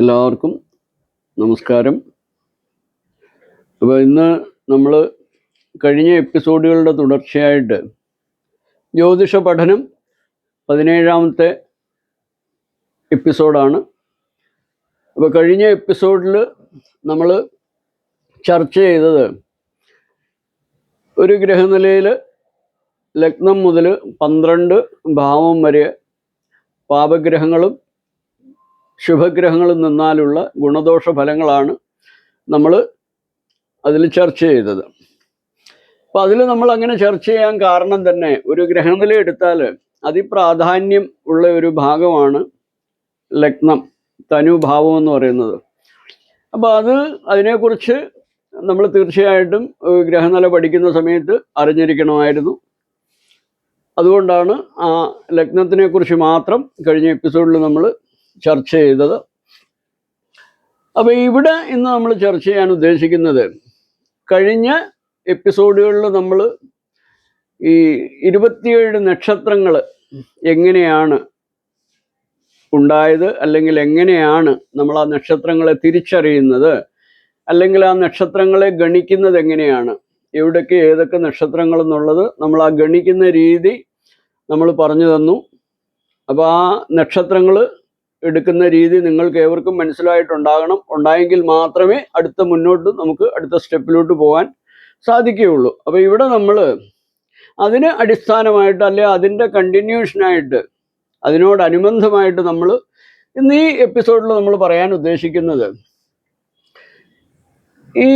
എല്ലാവർക്കും നമസ്കാരം. അപ്പോൾ ഇന്ന് നമ്മൾ കഴിഞ്ഞ എപ്പിസോഡുകളുടെ തുടർച്ചയായിട്ട് ജ്യോതിഷ പഠനം പതിനേഴാമത്തെ എപ്പിസോഡാണ്. അപ്പോൾ കഴിഞ്ഞ എപ്പിസോഡിൽ നമ്മൾ ചർച്ച ചെയ്തത് ഒരു ഗ്രഹനിലയിൽ ലഗ്നം മുതൽ പന്ത്രണ്ട് ഭാവം വരെ പാപഗ്രഹങ്ങളും ശുഭഗ്രഹങ്ങളിൽ നിന്നാലുള്ള ഗുണദോഷ ഫലങ്ങളാണ് നമ്മൾ അതിൽ ചർച്ച ചെയ്തത്. അപ്പം അതിൽ നമ്മൾ അങ്ങനെ ചർച്ച ചെയ്യാൻ കാരണം തന്നെ ഒരു ഗ്രഹനില എടുത്താൽ അതിപ്രാധാന്യം ഉള്ള ഒരു ഭാഗമാണ് ലഗ്നം തനുഭാവം എന്ന് പറയുന്നത്. അപ്പോൾ അത് അതിനെക്കുറിച്ച് നമ്മൾ തീർച്ചയായിട്ടും ഗ്രഹനില പഠിക്കുന്ന സമയത്ത് അറിഞ്ഞിരിക്കണമായിരുന്നു. അതുകൊണ്ടാണ് ആ ലഗ്നത്തിനെക്കുറിച്ച് മാത്രം കഴിഞ്ഞ എപ്പിസോഡിൽ നമ്മൾ ചർച്ച ചെയ്തത്. അപ്പോൾ ഇവിടെ ഇന്ന് നമ്മൾ ചർച്ച ചെയ്യാൻ ഉദ്ദേശിക്കുന്നത് കഴിഞ്ഞ എപ്പിസോഡുകളിൽ നമ്മൾ ഈ ഇരുപത്തിയേഴ് നക്ഷത്രങ്ങൾ എങ്ങനെയാണ് ഉണ്ടായത് അല്ലെങ്കിൽ എങ്ങനെയാണ് നമ്മൾ ആ നക്ഷത്രങ്ങളെ തിരിച്ചറിയുന്നത് അല്ലെങ്കിൽ ആ നക്ഷത്രങ്ങളെ ഗണിക്കുന്നത് എങ്ങനെയാണ് എവിടൊക്കെ ഏതൊക്കെ നക്ഷത്രങ്ങൾ എന്നുള്ളത് നമ്മൾ ആ ഗണിക്കുന്ന രീതി നമ്മൾ പറഞ്ഞു തന്നു. അപ്പോൾ ആ നക്ഷത്രങ്ങൾ എടുക്കുന്ന രീതി നിങ്ങൾക്ക് ഏവർക്കും മനസ്സിലായിട്ടുണ്ടാകണം. ഉണ്ടായെങ്കിൽ മാത്രമേ അടുത്ത മുന്നോട്ട് നമുക്ക് അടുത്ത സ്റ്റെപ്പിലോട്ട് പോകാൻ സാധിക്കുകയുള്ളൂ. അപ്പോൾ ഇവിടെ നമ്മൾ അതിന് അടിസ്ഥാനമായിട്ട് അല്ലെ അതിന്റെ കണ്ടിന്യൂഷനായിട്ട് അതിനോടനുബന്ധമായിട്ട് നമ്മൾ ഇന്ന് ഈ എപ്പിസോഡിൽ നമ്മൾ പറയാൻ ഉദ്ദേശിക്കുന്നത് ഈ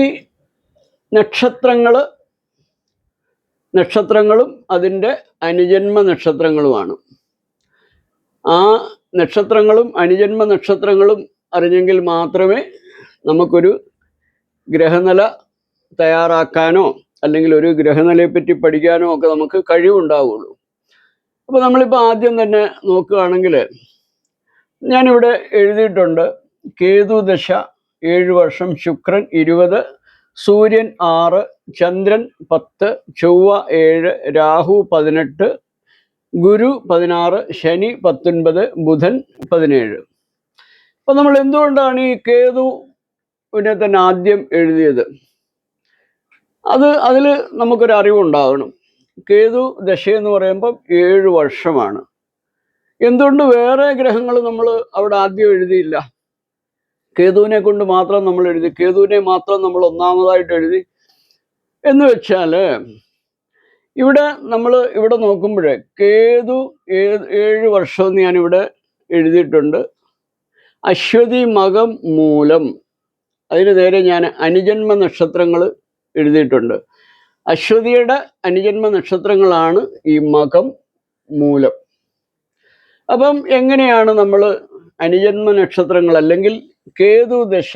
നക്ഷത്രങ്ങൾ നക്ഷത്രങ്ങളും അതിന്റെ അനുജന്മ നക്ഷത്രങ്ങളുമാണ്. ആ നക്ഷത്രങ്ങളും അനുജന്മ നക്ഷത്രങ്ങളും അറിഞ്ഞെങ്കിൽ മാത്രമേ നമുക്കൊരു ഗ്രഹനില തയ്യാറാക്കാനോ അല്ലെങ്കിൽ ഒരു ഗ്രഹനിലയെപ്പറ്റി പഠിക്കാനോ ഒക്കെ നമുക്ക് കഴിവുണ്ടാവുള്ളൂ. അപ്പോൾ നമ്മളിപ്പോൾ ആദ്യം തന്നെ നോക്കുകയാണെങ്കിൽ ഞാനിവിടെ എഴുതിയിട്ടുണ്ട് കേതു ദശ ഏഴ് വർഷം ശുക്രൻ ഇരുപത് സൂര്യൻ ആറ് ചന്ദ്രൻ പത്ത് ചൊവ്വ ഏഴ് രാഹു പതിനെട്ട് ഗുരു പതിനാറ് ശനി പത്തൊൻപത് ബുധൻ പതിനേഴ്. അപ്പൊ നമ്മൾ എന്തുകൊണ്ടാണ് ഈ കേതുവിനെ തന്നെ ആദ്യം എഴുതിയത്? അത് അതിൽ നമുക്കൊരു അറിവുണ്ടാകണം കേതു ദശ എന്ന് പറയുമ്പം ഏഴ് വർഷമാണ്. എന്തുകൊണ്ട് വേറെ ഗ്രഹങ്ങൾ നമ്മൾ അവിടെ ആദ്യം എഴുതിയില്ല? കേതുവിനെ കൊണ്ട് മാത്രം നമ്മൾ എഴുതി കേതുവിനെ മാത്രം നമ്മൾ ഒന്നാമതായിട്ട് എഴുതി. എന്ന് വെച്ചാൽ ഇവിടെ നമ്മൾ ഇവിടെ നോക്കുമ്പോൾ കേതു ഏഴ് വർഷം ഞാനിവിടെ എഴുതിയിട്ടുണ്ട്. അശ്വതി മകം മൂലം. അതിന് നേരെ ഞാൻ അനുജന്മ നക്ഷത്രങ്ങൾ എഴുതിയിട്ടുണ്ട്. അശ്വതിയുടെ അനുജന്മ നക്ഷത്രങ്ങളാണ് ഈ മകം മൂലം. അപ്പം എങ്ങനെയാണ് നമ്മൾ അനുജന്മ നക്ഷത്രങ്ങൾ അല്ലെങ്കിൽ കേതു ദശ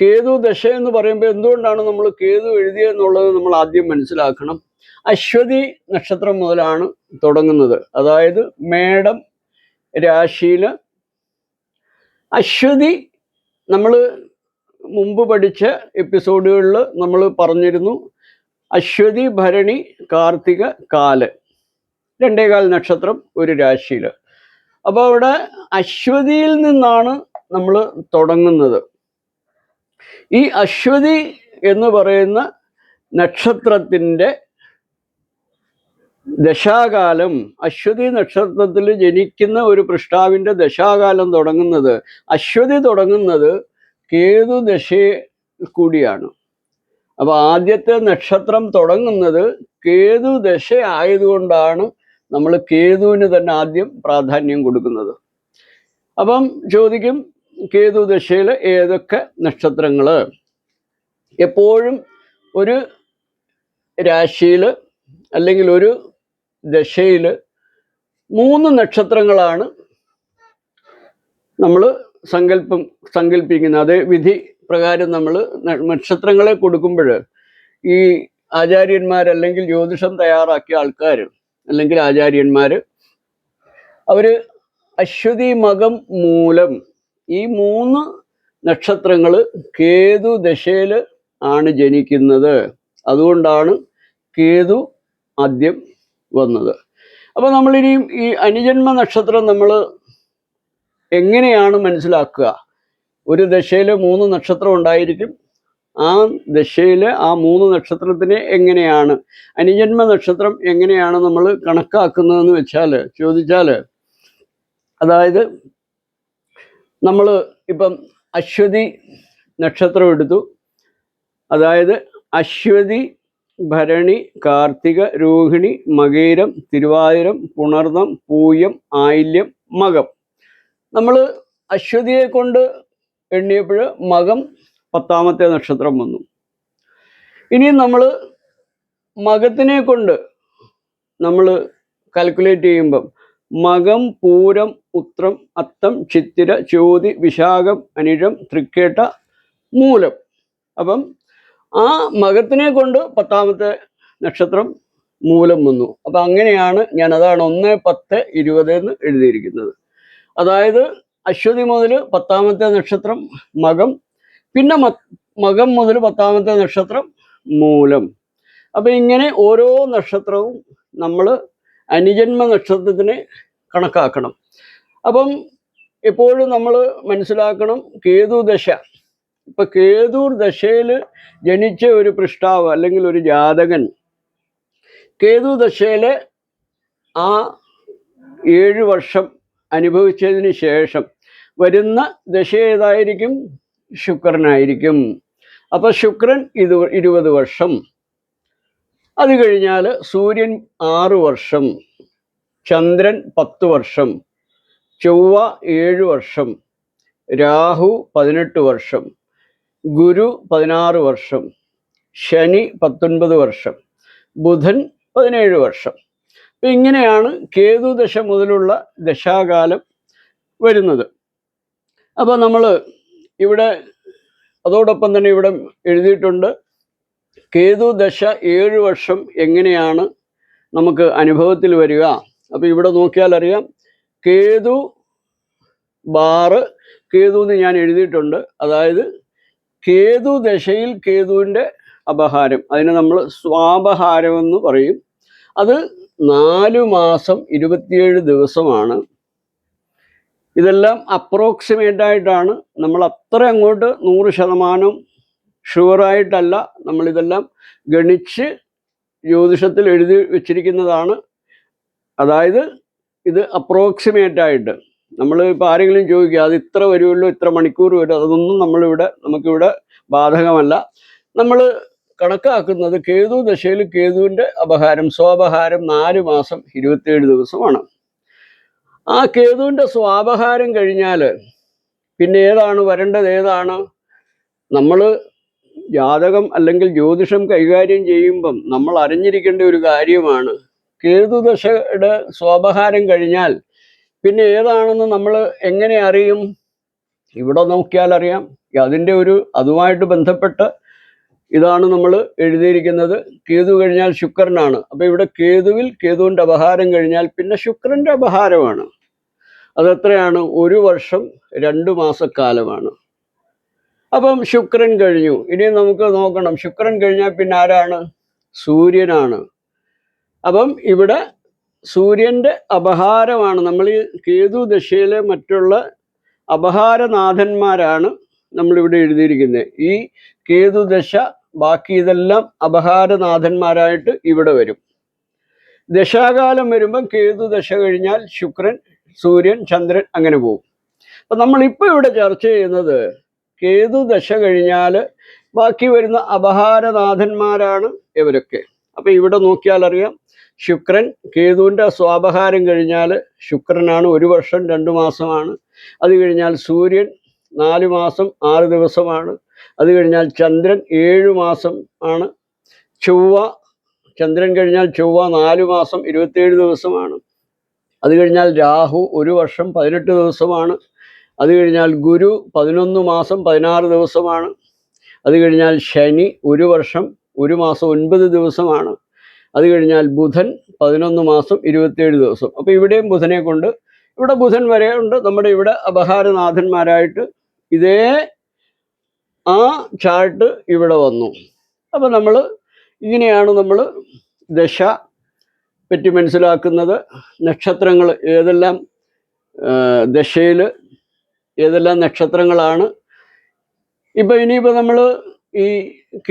കേതു ദശ എന്ന് പറയുമ്പോൾ എന്തുകൊണ്ടാണ് നമ്മൾ കേതു എഴുതിയെന്നുള്ളത് നമ്മൾ ആദ്യം മനസ്സിലാക്കണം. അശ്വതി നക്ഷത്രം മുതലാണ് തുടങ്ങുന്നത്. അതായത് മേടം രാശിയിൽ അശ്വതി നമ്മൾ മുമ്പ് പഠിച്ച എപ്പിസോഡുകളിൽ നമ്മൾ പറഞ്ഞിരുന്നു. അശ്വതി ഭരണി കാർത്തിക കാൽ. രണ്ടേകാൽ നക്ഷത്രം ഒരു രാശിയിൽ അപ്പോൾ അവിടെ അശ്വതിയിൽ നിന്നാണ് നമ്മൾ തുടങ്ങുന്നത്. ഈ അശ്വതി എന്ന് പറയുന്ന നക്ഷത്രത്തിന്റെ ദശാകാലം അശ്വതി നക്ഷത്രത്തിൽ ജനിക്കുന്ന ഒരു പൃഷ്ടാവിന്റെ ദശാകാലം തുടങ്ങുന്നത് അശ്വതി തുടങ്ങുന്നത് കേതു ദശയിൽ കൂടിയാണ്. അപ്പോൾ ആദ്യത്തെ നക്ഷത്രം തുടങ്ങുന്നത് കേതു ദശ ആയതുകൊണ്ടാണ് നമ്മൾ കേതുവിന് തന്നെ ആദ്യം പ്രാധാന്യം കൊടുക്കുന്നത്. അപ്പം ചോദിക്കും കേതു ദശയിൽ ഏതൊക്കെ നക്ഷത്രങ്ങൾ എപ്പോഴും ഒരു രാശിയിൽ അല്ലെങ്കിൽ ഒരു ദശയിൽ മൂന്ന് നക്ഷത്രങ്ങളാണ് നമ്മൾ സങ്കല്പം സങ്കല്പിക്കുന്നത് അതേ വിധി പ്രകാരം നമ്മൾ നക്ഷത്രങ്ങളെ കൊടുക്കുമ്പോൾ ഈ ആചാര്യന്മാരല്ലെങ്കിൽ ജ്യോതിഷം തയ്യാറാക്കിയ ആൾക്കാർ അല്ലെങ്കിൽ ആചാര്യന്മാർ അവർ അശ്വതി മകം മൂലം ഈ മൂന്ന് നക്ഷത്രങ്ങൾ കേതു ദശയിൽ ആണ് ജനിക്കുന്നത്. അതുകൊണ്ടാണ് കേതു ആദ്യം വന്നത്. അപ്പോൾ നമ്മളിനിയും ഈ അനുജന്മ നക്ഷത്രം നമ്മൾ എങ്ങനെയാണ് മനസ്സിലാക്കുക? ഒരു ദശയിൽ മൂന്ന് നക്ഷത്രം ഉണ്ടായിരിക്കും. ആ ദശയിൽ ആ മൂന്ന് നക്ഷത്രത്തിനെ എങ്ങനെയാണ് അനുജന്മ നക്ഷത്രം എങ്ങനെയാണ് നമ്മൾ കണക്കാക്കുന്നതെന്ന് വെച്ചാൽ ചോദിച്ചാൽ അതായത് നമ്മൾ ഇപ്പം അശ്വതി നക്ഷത്രം എടുത്തു. അതായത് അശ്വതി ഭരണി കാർത്തിക രോഹിണി മകേരം തിരുവാതിരം പുണർന്നം പൂയം ആയില്യം മകം. നമ്മൾ അശ്വതിയെ കൊണ്ട് എണ്ണിയപ്പോൾ മകം പത്താമത്തെ നക്ഷത്രം വന്നു. ഇനി നമ്മൾ മകത്തിനെ കൊണ്ട് നമ്മൾ കാൽക്കുലേറ്റ് ചെയ്യുമ്പം മകം പൂരം ഉത്രം അത്തം ചിത്തിര ചോതി വിശാഖം അനിഴം തൃക്കേട്ട മൂലം. അപ്പം ആ മകത്തിനെ കൊണ്ട് പത്താമത്തെ നക്ഷത്രം മൂലം വന്നു. അപ്പം അങ്ങനെയാണ് ഞാൻ അതാണ് ഒന്ന് പത്ത് ഇരുപത് എന്ന് എഴുതിയിരിക്കുന്നത്. അതായത് അശ്വതി മുതൽ പത്താമത്തെ നക്ഷത്രം മകം പിന്നെ മകം മുതൽ പത്താമത്തെ നക്ഷത്രം മൂലം. അപ്പം ഇങ്ങനെ ഓരോ നക്ഷത്രവും നമ്മൾ അനുജന്മ നക്ഷത്രത്തിന് കണക്കാക്കണം. അപ്പം എപ്പോഴും നമ്മൾ മനസ്സിലാക്കണം കേതു ദശ ഇപ്പം കേതൂർ ദശയിൽ ജനിച്ച ഒരു പൃഷ്ടാവ് അല്ലെങ്കിൽ ഒരു ജാതകൻ കേതു ദശയിലെ ആ ഏഴ് വർഷം അനുഭവിച്ചതിന് ശേഷം വരുന്ന ദശ ഏതായിരിക്കും? ശുക്രനായിരിക്കും. അപ്പം ശുക്രൻ ഇത് ഇരുപത് വർഷം. അത് കഴിഞ്ഞാൽ സൂര്യൻ ആറു വർഷം ചന്ദ്രൻ പത്ത് വർഷം ചൊവ്വ ഏഴ് വർഷം രാഹു പതിനെട്ട് വർഷം ഗുരു പതിനാറ് വർഷം ശനി പത്തൊൻപത് വർഷം ബുധൻ പതിനേഴ് വർഷം. അപ്പം ഇങ്ങനെയാണ് കേതു ദശ മുതലുള്ള ദശാകാലം വരുന്നത്. അപ്പോൾ നമ്മൾ ഇവിടെ അതോടൊപ്പം തന്നെ ഇവിടെ എഴുതിയിട്ടുണ്ട് കേതു ദശ ഏഴ് വർഷം എങ്ങനെയാണ് നമുക്ക് അനുഭവത്തിൽ വരിക? അപ്പോൾ ഇവിടെ നോക്കിയാൽ അറിയാം. കേതു ബാറ് കേതു എന്ന് ഞാൻ എഴുതിയിട്ടുണ്ട്. അതായത് കേതു ദശയിൽ കേതുവിന്റെ അപഹാരം. അതിനെ നമ്മൾ സ്വാപഹാരം എന്ന് പറയും. അത് നാലു മാസം ഇരുപത്തിയേഴ് ദിവസമാണ്. ഇതെല്ലാം അപ്രോക്സിമേറ്റ് ആയിട്ടാണ്. നമ്മൾ അത്ര അങ്ങോട്ട് നൂറ് ശതമാനം ഷുവറായിട്ടല്ല നമ്മളിതെല്ലാം ഗണിച്ച് ജ്യോതിഷത്തിൽ എഴുതി വെച്ചിരിക്കുന്നതാണ്. അതായത് ഇത് അപ്രോക്സിമേറ്റ് ആയിട്ട് നമ്മൾ ഇപ്പോൾ ആരെങ്കിലും ചോദിക്കുക അത് ഇത്ര വരുമല്ലോ ഇത്ര മണിക്കൂർ വരും അതൊന്നും നമ്മളിവിടെ നമുക്കിവിടെ ബാധകമല്ല. നമ്മൾ കണക്കാക്കുന്നത് കേതു ദശയിൽ കേതുവിന്റെ അപഹാരം സ്വാപഹാരം നാല് മാസം ഇരുപത്തിയേഴ് ദിവസമാണ്. ആ കേതുവിന്റെ സ്വാപഹാരം കഴിഞ്ഞാൽ പിന്നെ ഏതാണ് വരേണ്ടത് ഏതാണ്? നമ്മൾ ജാതകം അല്ലെങ്കിൽ ജ്യോതിഷം കൈകാര്യം ചെയ്യുമ്പം നമ്മൾ അറിഞ്ഞിരിക്കേണ്ട ഒരു കാര്യമാണ്. കേതുദശയുടെ സ്വാപഹാരം കഴിഞ്ഞാൽ പിന്നെ ഏതാണെന്ന് നമ്മൾ എങ്ങനെ അറിയും? ഇവിടെ നോക്കിയാൽ അറിയാം. അതിന്റെ ഒരു അതുമായിട്ട് ബന്ധപ്പെട്ട് ഇതാണ് നമ്മൾ എഴുതിയിരിക്കുന്നത്. കേതു കഴിഞ്ഞാൽ ശുക്രനാണ്. അപ്പോൾ ഇവിടെ കേതുവിൽ കേതുവിന്റെ അപഹാരം കഴിഞ്ഞാൽ പിന്നെ ശുക്രന്റെ അപഹാരമാണ്. അതെത്രയാണ് ഒരു വർഷം രണ്ട് മാസക്കാലമാണ്. അപ്പം ശുക്രൻ കഴിഞ്ഞു. ഇനി നമുക്ക് നോക്കണം. ശുക്രൻ കഴിഞ്ഞാൽ പിന്നെ ആരാണ്? സൂര്യനാണ്. അപ്പം ഇവിടെ സൂര്യന്റെ അപഹാരമാണ്. നമ്മൾ ഈ കേതു ദശയിലെ മറ്റുള്ള അപഹാരനാഥന്മാരാണ് നമ്മളിവിടെ എഴുതിയിരിക്കുന്നത്. ഈ കേതു ദശ ബാക്കി ഇതെല്ലാം അപഹാരനാഥന്മാരായിട്ട് ഇവിടെ വരും. ദശാകാലം വരുമ്പം കേതു ദശ കഴിഞ്ഞാൽ ശുക്രൻ സൂര്യൻ ചന്ദ്രൻ അങ്ങനെ പോകും. അപ്പം നമ്മളിപ്പോൾ ഇവിടെ ചർച്ച ചെയ്യുന്നത് കേതു ദശ കഴിഞ്ഞാൽ ബാക്കി വരുന്ന അപഹാരനാഥന്മാരാണ് ഇവരൊക്കെ. അപ്പം ഇവിടെ നോക്കിയാൽ അറിയാം ശുക്രൻ കേതുവിന്റെ സ്വാപഹാരം കഴിഞ്ഞാൽ ശുക്രനാണ് ഒരു വർഷം രണ്ട് മാസമാണ്. അത് കഴിഞ്ഞാൽ സൂര്യൻ നാല് മാസം ആറ് ദിവസമാണ്. അത് കഴിഞ്ഞാൽ ചന്ദ്രൻ ഏഴ് മാസം ആണ്. ചൊവ്വ ചന്ദ്രൻ കഴിഞ്ഞാൽ ചൊവ്വ നാല് മാസം ഇരുപത്തേഴ് ദിവസമാണ്. അത് കഴിഞ്ഞാൽ രാഹു ഒരു വർഷം പതിനെട്ട് ദിവസമാണ്. അത് കഴിഞ്ഞാൽ ഗുരു പതിനൊന്ന് മാസം പതിനാറ് ദിവസമാണ്. അത് കഴിഞ്ഞാൽ ശനി ഒരു വർഷം ഒരു മാസം ഒൻപത് ദിവസമാണ്. അത് കഴിഞ്ഞാൽ ബുധൻ പതിനൊന്ന് മാസം ഇരുപത്തിയേഴ് ദിവസം. അപ്പോൾ ഇവിടെയും ബുധനെ കൊണ്ട് ഇവിടെ ബുധൻ വരെ ഉണ്ട്. നമ്മുടെ ഇവിടെ അപഹാരനാഥന്മാരായിട്ട് ഇതേ ആ ചാർട്ട് ഇവിടെ വന്നു. അപ്പോൾ നമ്മൾ ഇങ്ങനെയാണ് നമ്മൾ ദശ പറ്റി മനസ്സിലാക്കുന്നത്. നക്ഷത്രങ്ങൾ ഏതെല്ലാം ദശയിൽ ഏതെല്ലാം നക്ഷത്രങ്ങളാണ്. ഇപ്പം ഇനിയിപ്പോൾ നമ്മൾ ഈ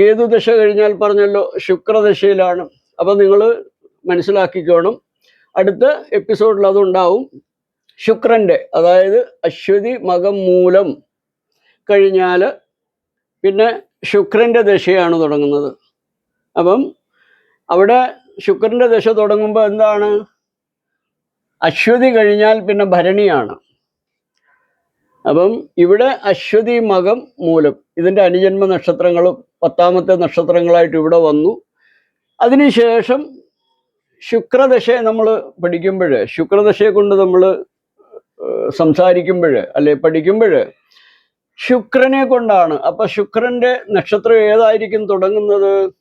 കേതുദശ കഴിഞ്ഞാൽ പറഞ്ഞല്ലോ ശുക്രദശയിലാണ്. അപ്പം നിങ്ങൾ മനസ്സിലാക്കിക്കോണം. അടുത്ത എപ്പിസോഡിൽ അതുണ്ടാവും. ശുക്രന്റെ അതായത് അശ്വതി മകം മൂലം കഴിഞ്ഞാൽ പിന്നെ ശുക്രന്റെ ദശയാണ് തുടങ്ങുന്നത്. അപ്പം അവിടെ ശുക്രന്റെ ദശ തുടങ്ങുമ്പോൾ എന്താണ്? അശ്വതി കഴിഞ്ഞാൽ പിന്നെ ഭരണിയാണ്. അപ്പം ഇവിടെ അശ്വതി മകം മൂലം ഇതിന്റെ അനുജന്മ നക്ഷത്രങ്ങളും പത്താമത്തെ നക്ഷത്രങ്ങളായിട്ട് ഇവിടെ വന്നു. അതിനുശേഷം ശുക്രദശയെ നമ്മൾ പഠിക്കുമ്പോൾ ശുക്രദശയെ കൊണ്ട് നമ്മൾ സംസാരിക്കുമ്പോൾ അല്ലെ പഠിക്കുമ്പോൾ ശുക്രനെ കൊണ്ടാണ്. അപ്പൊ ശുക്രന്റെ നക്ഷത്രം ഏതായിരിക്കും തുടങ്ങുന്നത്?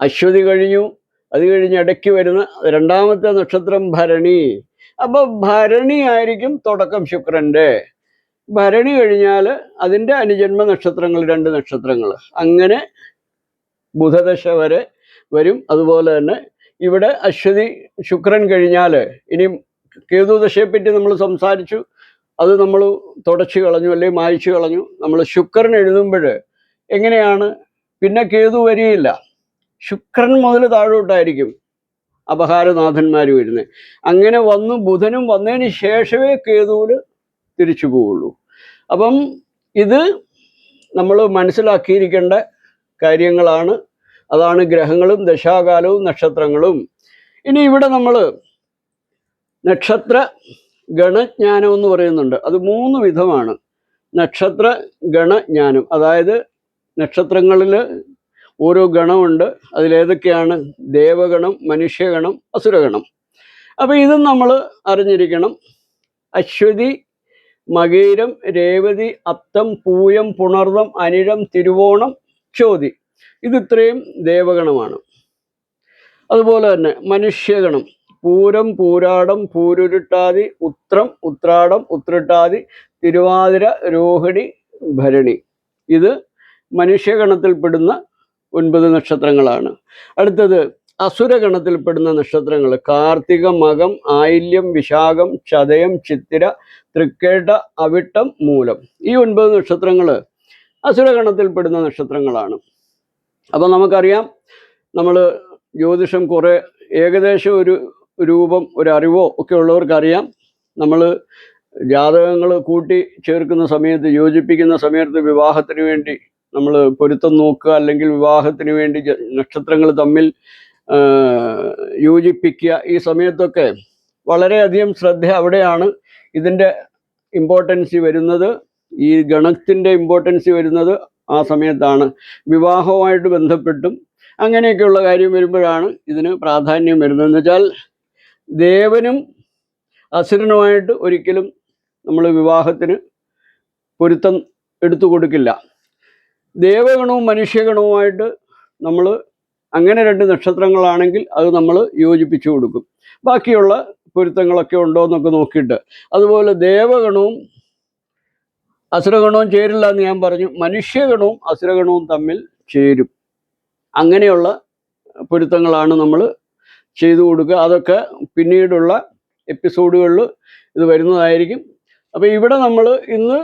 അശ്വതി കഴിഞ്ഞു അത് കഴിഞ്ഞ് ഇടയ്ക്ക് വരുന്ന രണ്ടാമത്തെ നക്ഷത്രം ഭരണി. അപ്പൊ ഭരണി ആയിരിക്കും തുടക്കം ശുക്രന്റെ ഭരണി കഴിഞ്ഞാൽ അതിന്റെ അനുജന്മ നക്ഷത്രങ്ങൾ രണ്ട് നക്ഷത്രങ്ങൾ. അങ്ങനെ ബുധദശ വരെ വരും. അതുപോലെ തന്നെ ഇവിടെ അശ്വതി ശുക്രൻ കഴിഞ്ഞാൽ ഇനി കേതുദശയെപ്പറ്റി നമ്മൾ സംസാരിച്ചു. അത് നമ്മൾ തുടച്ചു കളഞ്ഞു അല്ലെങ്കിൽ മായ്ച്ചു കളഞ്ഞു. നമ്മൾ ശുക്രൻ എഴുതുമ്പോൾ എങ്ങനെയാണ്? പിന്നെ കേതു വരിയില്ല ശുക്രൻ മുതൽ താഴോട്ടായിരിക്കും അപഹാരനാഥന്മാർ വരുന്നത്. അങ്ങനെ വന്നു ബുധനും വന്നതിന് ശേഷമേ കേതുവിൽ തിരിച്ചു പോവുള്ളൂ. അപ്പം ഇത് നമ്മൾ മനസ്സിലാക്കിയിരിക്കേണ്ട കാര്യങ്ങളാണ്. അതാണ് ഗ്രഹങ്ങളും ദശാകാലവും നക്ഷത്രങ്ങളും. ഇനി ഇവിടെ നമ്മൾ നക്ഷത്ര ഗണജ്ഞാനം എന്ന് പറയുന്നുണ്ട്. അത് മൂന്ന് വിധമാണ്. നക്ഷത്ര ഗണജ്ഞാനം. അതായത് നക്ഷത്രങ്ങളിൽ ഓരോ ഗണമുണ്ട്. അതിലേതൊക്കെയാണ്? ദേവഗണം മനുഷ്യഗണം അസുരഗണം. അപ്പോൾ ഇതും നമ്മൾ അറിഞ്ഞിരിക്കണം. അശ്വതി മകീരം രേവതി അത്തം പൂയം പുണർവം അനിഴം തിരുവോണം ചോതി ഇത് ഇത്രയും ദേവഗണമാണ്. അതുപോലെ തന്നെ മനുഷ്യഗണം. പൂരം പൂരാടം പൂരുരുട്ടാതി ഉത്രം ഉത്രാടം ഉത്രട്ടാതി തിരുവാതിര രോഹിണി ഭരണി. ഇത് മനുഷ്യഗണത്തിൽപ്പെടുന്ന ഒൻപത് നക്ഷത്രങ്ങളാണ്. അടുത്തത് അസുരഗണത്തിൽപ്പെടുന്ന നക്ഷത്രങ്ങൾ കാർത്തിക മകം ആയില്യം വിശാഖം ചതയം ചിത്തിര തൃക്കേട്ട അവിട്ടം മൂലം. ഈ ഒൻപത് നക്ഷത്രങ്ങൾ അസുരഗണത്തിൽപ്പെടുന്ന നക്ഷത്രങ്ങളാണ്. അപ്പോൾ നമുക്കറിയാം നമ്മൾ ജ്യോതിഷം കുറേ ഏകദേശം ഒരു രൂപം ഒരു അറിവോ ഒക്കെ ഉള്ളവർക്കറിയാം. നമ്മൾ ജാതകങ്ങൾ കൂട്ടി ചേർക്കുന്ന സമയത്ത് യോജിപ്പിക്കുന്ന സമയത്ത് വിവാഹത്തിന് വേണ്ടി നമ്മൾ പൊരുത്തം നോക്കുക അല്ലെങ്കിൽ വിവാഹത്തിന് വേണ്ടി നക്ഷത്രങ്ങൾ തമ്മിൽ യോജിപ്പിക്കുക ഈ സമയത്തൊക്കെ വളരെയധികം ശ്രദ്ധ അവിടെയാണ് ഇതിന്റെ ഇമ്പോർട്ടൻസി വരുന്നത്. ഈ ഗണത്തിന്റെ ഇമ്പോർട്ടൻസി വരുന്നത് ആ സമയത്താണ്. വിവാഹവുമായിട്ട് ബന്ധപ്പെട്ടും അങ്ങനെയൊക്കെയുള്ള കാര്യം വരുമ്പോഴാണ് ഇതിന് പ്രാധാന്യം വരുന്നത്. എന്ന് വെച്ചാൽ ദേവനും അസുരനുമായിട്ട് ഒരിക്കലും നമ്മൾ വിവാഹത്തിന് പൊരുത്തം എടുത്തു കൊടുക്കില്ല. ദേവഗണവും മനുഷ്യഗണവുമായിട്ട് നമ്മൾ അങ്ങനെ രണ്ട് നക്ഷത്രങ്ങളാണെങ്കിൽ അത് നമ്മൾ യോജിപ്പിച്ചു കൊടുക്കും. ബാക്കിയുള്ള പൊരുത്തങ്ങളൊക്കെ ഉണ്ടോ എന്നൊക്കെ നോക്കിയിട്ട്. അതുപോലെ ദേവഗണവും അസുരഗണവും ചേരില്ല എന്ന് ഞാൻ പറഞ്ഞു. മനുഷ്യഗണവും അസുരഗണവും തമ്മിൽ ചേരും. അങ്ങനെയുള്ള പൊരുത്തങ്ങളാണ് നമ്മൾ ചെയ്തു കൊടുക്കുക. അതൊക്കെ പിന്നീടുള്ള എപ്പിസോഡുകളിൽ ഇത് വരുന്നതായിരിക്കും. അപ്പോൾ ഇവിടെ നമ്മൾ ഇന്ന്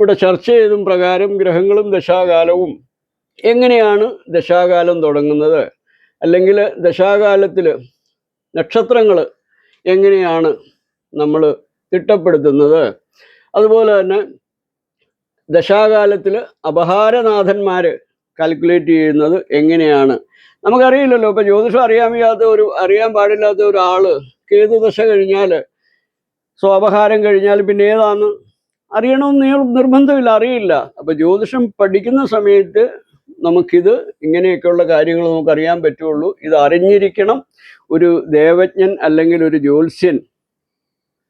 ഇവിടെ ചർച്ച ചെയ്തും പ്രകാരം ഗ്രഹങ്ങളും ദശാകാലവും എങ്ങനെയാണ് ദശാകാലം തുടങ്ങുന്നത്? അല്ലെങ്കിൽ ദശാകാലത്തിൽ നക്ഷത്രങ്ങൾ എങ്ങനെയാണ് നമ്മൾ തിട്ടപ്പെടുത്തുന്നത്? അതുപോലെ തന്നെ ദശാകാലത്തിൽ അപഹാരനാഥന്മാർ കാൽക്കുലേറ്റ് ചെയ്യുന്നത് എങ്ങനെയാണ്? നമുക്കറിയില്ലല്ലോ. ഇപ്പം ജ്യോതിഷം അറിയാൻ വയ്യാത്ത ഒരു അറിയാൻ പാടില്ലാത്ത ഒരാൾ കേതു ദശ കഴിഞ്ഞാൽ സ്വാപഹാരം കഴിഞ്ഞാൽ പിന്നെ ഏതാണെന്ന് അറിയണമെന്ന് നിർ- നിർബന്ധമില്ല അറിയില്ല. അപ്പം ജ്യോതിഷം പഠിക്കുന്ന സമയത്ത് നമുക്കിത് ഇങ്ങനെയൊക്കെയുള്ള കാര്യങ്ങൾ നമുക്കറിയാൻ പറ്റുള്ളൂ. ഇത് അറിഞ്ഞിരിക്കണം. ഒരു ദേവജ്ഞൻ അല്ലെങ്കിൽ ഒരു ജ്യോത്സ്യൻ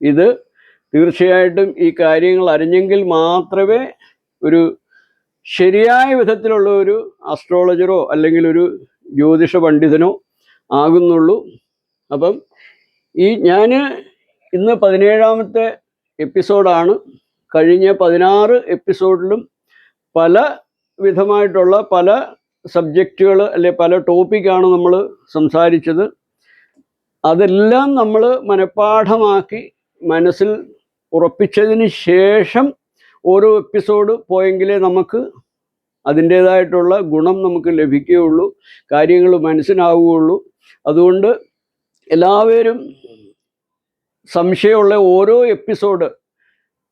ഇത് തീർച്ചയായിട്ടും ഈ കാര്യങ്ങൾ അറിഞ്ഞെങ്കിൽ മാത്രമേ ഒരു ശരിയായ വിധത്തിലുള്ള ഒരു അസ്ട്രോളജറോ അല്ലെങ്കിൽ ഒരു ജ്യോതിഷ പണ്ഡിതനോ ആകുന്നുള്ളൂ. അപ്പം ഈ ഞാൻ ഇന്ന് പതിനേഴാമത്തെ എപ്പിസോഡാണ് കഴിഞ്ഞ പതിനാറ് എപ്പിസോഡിലും പല വിധമായിട്ടുള്ള പല സബ്ജക്റ്റുകൾ അല്ലെ പല ടോപ്പിക്കാണ് നമ്മൾ സംസാരിച്ചത്. അതെല്ലാം നമ്മൾ മനഃപ്പാഠമാക്കി മനസ്സിൽ ഉറപ്പിച്ചതിന് ശേഷം ഓരോ എപ്പിസോഡ് പോയെങ്കിലേ നമുക്ക് അതിന്റേതായിട്ടുള്ള ഗുണം നമുക്ക് ലഭിക്കുകയുള്ളൂ കാര്യങ്ങൾ മനസ്സിലാവുകയുള്ളൂ. അതുകൊണ്ട് എല്ലാവരും സംശയമുള്ള ഓരോ എപ്പിസോഡ്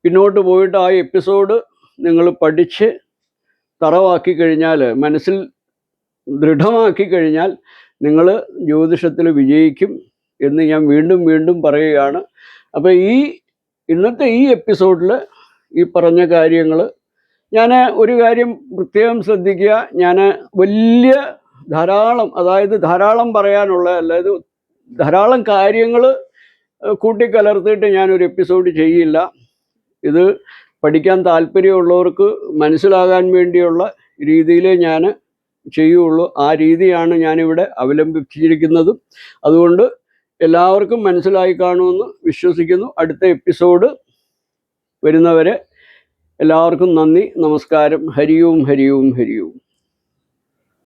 പിന്നോട്ട് പോയിട്ട് ആ എപ്പിസോഡ് നിങ്ങൾ പഠിച്ച് തറവാക്കി കഴിഞ്ഞാൽ മനസ്സിൽ ദൃഢമാക്കി കഴിഞ്ഞാൽ നിങ്ങൾ ജ്യോതിഷത്തിൽ വിജയിക്കും എന്ന് ഞാൻ വീണ്ടും വീണ്ടും പറയുകയാണ്. അപ്പോൾ ഈ ഇന്നത്തെ ഈ എപ്പിസോഡിൽ ഈ പറഞ്ഞ കാര്യങ്ങൾ ഞാൻ ഒരു കാര്യം പ്രത്യേകം ശ്രദ്ധിക്കുക. ഞാൻ വലിയ ധാരാളം അതായത് ധാരാളം പറയാനുള്ള അതായത് ധാരാളം കാര്യങ്ങൾ കൂട്ടിക്കലർത്തിയിട്ട് ഞാനൊരു എപ്പിസോഡ് ചെയ്യില്ല. ഇത് പഠിക്കാൻ താല്പര്യമുള്ളവർക്ക് മനസ്സിലാകാൻ വേണ്ടിയുള്ള രീതിയിലേ ഞാൻ ചെയ്യുള്ളൂ. ആ രീതിയാണ് ഞാനിവിടെ അവലംബിച്ചിരിക്കുന്നതും. അതുകൊണ്ട് എല്ലാവർക്കും മനസ്സിലായി കാണുമെന്ന് വിശ്വസിക്കുന്നു. അടുത്ത എപ്പിസോഡ് വരുന്നവരെ എല്ലാവർക്കും നന്ദി. നമസ്കാരം. ഹരിയും ഹരിയും ഹരിയും.